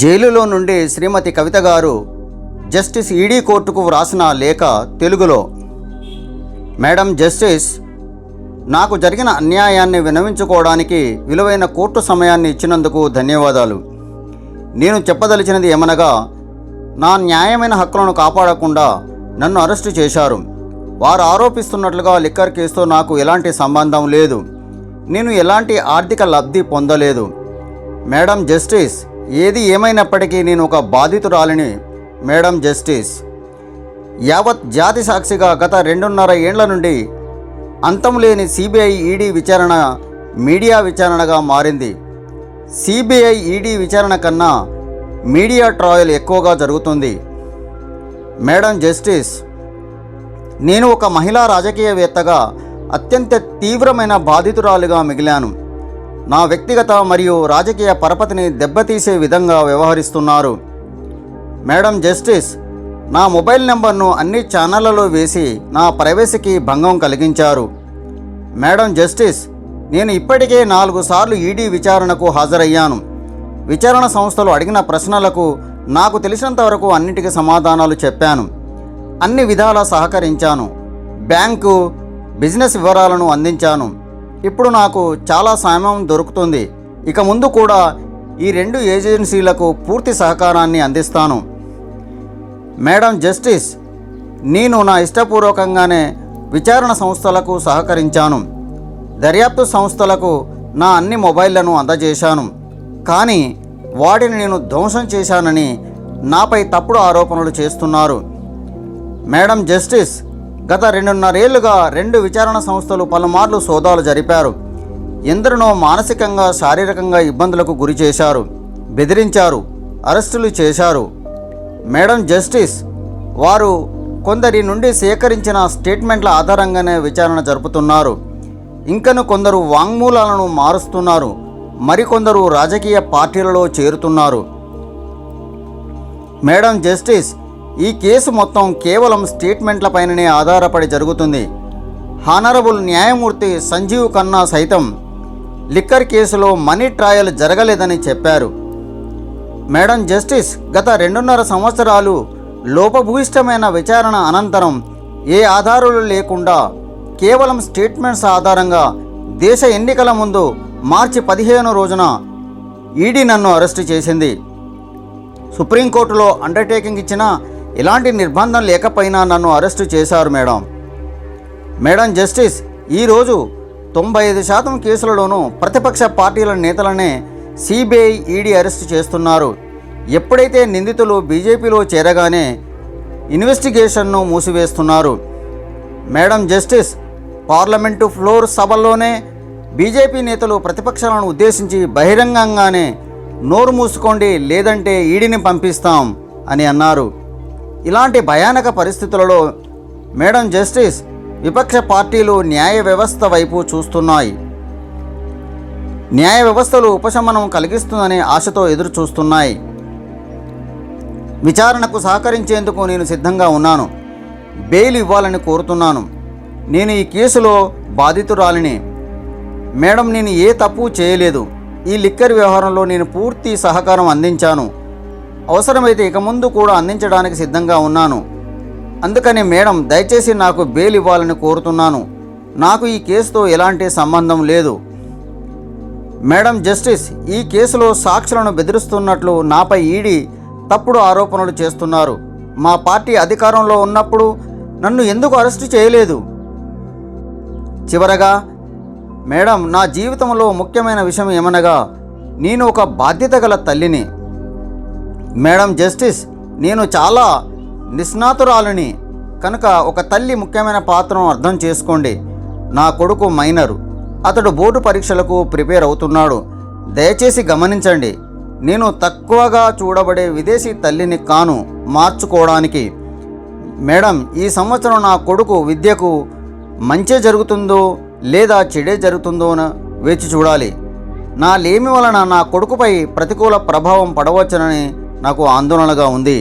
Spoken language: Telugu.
జైలులో నుండి శ్రీమతి కవిత గారు జస్టిస్ ఈడీ కోర్టుకు వ్రాసిన లేఖ తెలుగులో. మేడం జస్టిస్ నాకు జరిగిన అన్యాయాన్ని వినవించుకోవడానికి విలువైన కోర్టు సమయాన్ని ఇచ్చినందుకు ధన్యవాదాలు. నేను చెప్పదలిచినది ఏమనగా నా న్యాయమైన హక్కులను కాపాడకుండా నన్ను అరెస్టు చేశారు. వారు ఆరోపిస్తున్నట్లుగా లిక్కర్ కేసుతో నాకు ఎలాంటి సంబంధం లేదు. నేను ఎలాంటి ఆర్థిక లబ్ధి పొందలేదు. మేడం జస్టిస్ ఏది ఏమైనప్పటికీ నేను ఒక బాధితురాలిని మేడం జస్టిస్. యావత్ జాతి సాక్షిగా గత రెండున్నర ఏండ్ల నుండి అంతం లేని సిబిఐ ఈడీ విచారణ మీడియా విచారణగా మారింది. సిబిఐ ఈడీ విచారణ కన్నా మీడియా ట్రయల్ ఎక్కువగా జరుగుతుంది. మేడం జస్టిస్ నేను ఒక మహిళా రాజకీయవేత్తగా అత్యంత తీవ్రమైన బాధితురాలుగా మిగిలాను. నా వ్యక్తిగత మరియు రాజకీయ పరపతిని దెబ్బతీసే విధంగా వ్యవహరిస్తున్నారు. మేడం జస్టిస్ నా మొబైల్ నెంబర్ను అన్ని ఛానళ్ళలో వేసి నా ప్రైవసీకి భంగం కలిగించారు. మేడం జస్టిస్ నేను ఇప్పటికే నాలుగు సార్లు ఈడీ విచారణకు హాజరయ్యాను. విచారణ సంస్థలు అడిగిన ప్రశ్నలకు నాకు తెలిసినంత వరకు అన్నిటికీ సమాధానాలు చెప్పాను. అన్ని విధాలా సహకరించాను. బ్యాంకు బిజినెస్ వివరాలను అందించాను. ఇప్పుడు నాకు చాలా సమయం దొరుకుతుంది. ఇక ముందు కూడా ఈ రెండు ఏజెన్సీలకు పూర్తి సహకారాన్ని అందిస్తాను. మేడం జస్టిస్ నేను నా ఇష్టపూర్వకంగానే విచారణ సంస్థలకు సహకరించాను. దర్యాప్తు సంస్థలకు నా అన్ని మొబైళ్ళను అందజేశాను. కానీ వాటిని నేను ధ్వంసం చేశానని నాపై తప్పుడు ఆరోపణలు చేస్తున్నారు. మేడం జస్టిస్ గత రెండున్నరేళ్ళుగా రెండు విచారణ సంస్థలు పలుమార్లు సోదాలు జరిపారు. ఎందరినో మానసికంగా శారీరకంగా ఇబ్బందులకు గురి చేశారు. బెదిరించారు. అరెస్టులు చేశారు. మేడం జస్టిస్ వారు కొందరి నుండి సేకరించిన స్టేట్మెంట్ల ఆధారంగానే విచారణ జరుపుతున్నారు. ఇంకను కొందరు వాంగ్మూలాలను మారుస్తున్నారు. మరికొందరు రాజకీయ పార్టీలలో చేరుతున్నారు. మేడం జస్టిస్ ఈ కేసు మొత్తం కేవలం స్టేట్మెంట్లపైననే ఆధారపడి జరుగుతుంది. హానరబుల్ న్యాయమూర్తి సంజీవ్ ఖన్నా సైతం లిక్కర్ కేసులో మనీ ట్రయల్ జరగలేదని చెప్పారు. మేడం జస్టిస్ గత రెండున్నర సంవత్సరాలు లోపభూయిష్టమైన విచారణ అనంతరం ఏ ఆధారాలు లేకుండా కేవలం స్టేట్మెంట్స్ ఆధారంగా దేశ ఎన్నికల ముందు మార్చి పదిహేను రోజున ఈడీ నన్ను అరెస్టు చేసింది. సుప్రీంకోర్టులో అండర్టేకింగ్ ఇచ్చినా ఇలాంటి నిర్బంధం లేకపోయినా నన్ను అరెస్టు చేశారు మేడం. మేడం జస్టిస్ ఈరోజు తొంభై ఐదు శాతం కేసులలోనూ ప్రతిపక్ష పార్టీల నేతలనే సిబిఐ ఈడీ అరెస్టు చేస్తున్నారు. ఎప్పుడైతే నిందితులు బీజేపీలో చేరగానే ఇన్వెస్టిగేషన్ను మూసివేస్తున్నారు. మేడం జస్టిస్ పార్లమెంటు ఫ్లోర్ సభల్లోనే బీజేపీ నేతలు ప్రతిపక్షాలను ఉద్దేశించి బహిరంగంగానే నోరు మూసుకోండి లేదంటే ఈడీని పంపిస్తాం అని అన్నారు. ఇలాంటి భయానక పరిస్థితులలో మేడం జస్టిస్ విపక్ష పార్టీలు న్యాయ వ్యవస్థ వైపు చూస్తున్నాయి. న్యాయ వ్యవస్థలు ఉపశమనం కలిగిస్తుందనే ఆశతో ఎదురు చూస్తున్నాయి విచారణకు సహకరించేందుకు నేను సిద్ధంగా ఉన్నాను. బెయిల్ ఇవ్వాలని కోరుతున్నాను. నేను ఈ కేసులో బాధితురాలిని. మేడం నేను ఏ తప్పు చేయలేదు. ఈ లిక్కర్ వ్యవహారంలో నేను పూర్తి సహకారం అందించాను. అవసరమైతే ఇక ముందు కూడా అందించడానికి సిద్ధంగా ఉన్నాను. అందుకని మేడం దయచేసి నాకు బెయిల్ ఇవ్వాలని కోరుతున్నాను. నాకు ఈ కేసుతో ఎలాంటి సంబంధం లేదు. మేడం జస్టిస్ ఈ కేసులో సాక్షులను బెదిరిస్తున్నట్లు నాపై ఈడీ తప్పుడు ఆరోపణలు చేస్తున్నారు. మా పార్టీ అధికారంలో ఉన్నప్పుడు నన్ను ఎందుకు అరెస్టు చేయలేదు? చివరగా మేడం నా జీవితంలో ముఖ్యమైన విషయం ఏమనగా నేను ఒక బాధ్యత గల తల్లిని. మేడం జస్టిస్ నేను చాలా నిష్ణాతురాలని కనుక ఒక తల్లి ముఖ్యమైన పాత్రను అర్థం చేసుకోండి. నా కొడుకు మైనరు. అతడు బోర్డు పరీక్షలకు ప్రిపేర్ అవుతున్నాడు. దయచేసి గమనించండి. నేను తక్కువగా చూడబడే విదేశీ తల్లిని కాను మార్చుకోవడానికి. మేడం ఈ సంవత్సరం నా కొడుకు విద్యకు మంచే జరుగుతుందో లేదా చెడే జరుగుతుందో వేచి చూడాలి. నా లేమి వలన నా కొడుకుపై ప్రతికూల ప్రభావం పడవచ్చునని నాకు ఆందోళనగా ఉంది.